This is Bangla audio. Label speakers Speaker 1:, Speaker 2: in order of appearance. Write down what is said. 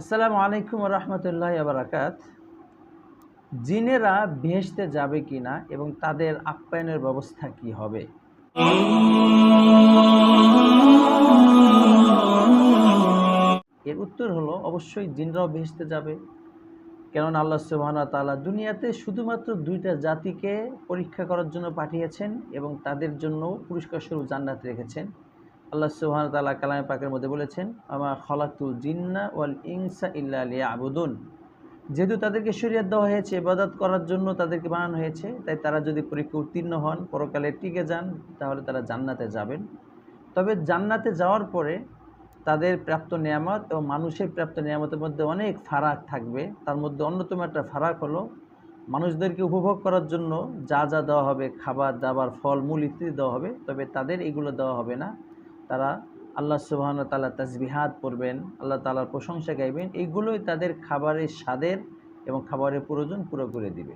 Speaker 1: আসসালামু আলাইকুম রহমতুল্লাহ আবরাকাত জিনেরা ভেসতে যাবে কিনা এবং তাদের আপ্যায়নের ব্যবস্থা কি হবে? এর উত্তর হলো, অবশ্যই জিনরাও ভেসতে যাবে। কেননা আল্লাহ সুবহান তাআলা দুনিয়াতে শুধুমাত্র দুইটা জাতিকে পরীক্ষা করার জন্য পাঠিয়েছেন এবং তাদের জন্য পুরস্কার স্বরূপ জান্নাত রেখেছেন। আল্লাহ সুবহান তাআলা কালামে পাকের মধ্যে বলেছেন আমার খলাকুল জিন্না ওয়াল ইনসা ইল্লা লিয়াবুদুন। যেহেতু তাদেরকে শরীয়ত দেওয়া হয়েছে, ইবাদত করার জন্য তাদেরকে বানানো হয়েছে, তাই তারা যদি পরীক্ষা উত্তীর্ণ হন, পরকালে টিকে যান, তাহলে তারা জান্নাতে যাবেন। তবে জান্নাতে যাওয়ার পরে তাদের প্রাপ্ত নিয়ামত এবং মানুষের প্রাপ্ত নিয়ামতের মধ্যে অনেক ফারাক থাকবে। তার মধ্যে অন্যতম একটা ফারাক হলো, মানুষদেরকে উপভোগ করার জন্য যা যা দেওয়া হবে, খাবার, দাবার, ফল, মূল ইত্যাদি দেওয়া হবে, তবে তাদের এগুলো দেওয়া হবে না। তারা আল্লাহ সুবাহন তাল্লাহ তাজবিহাত পড়বেন, আল্লাহ তালার প্রশংসা গাইবেন এইগুলোই তাদের খাবারের স্বাদের এবং খাবারের প্রয়োজন পুরো করে দিবে।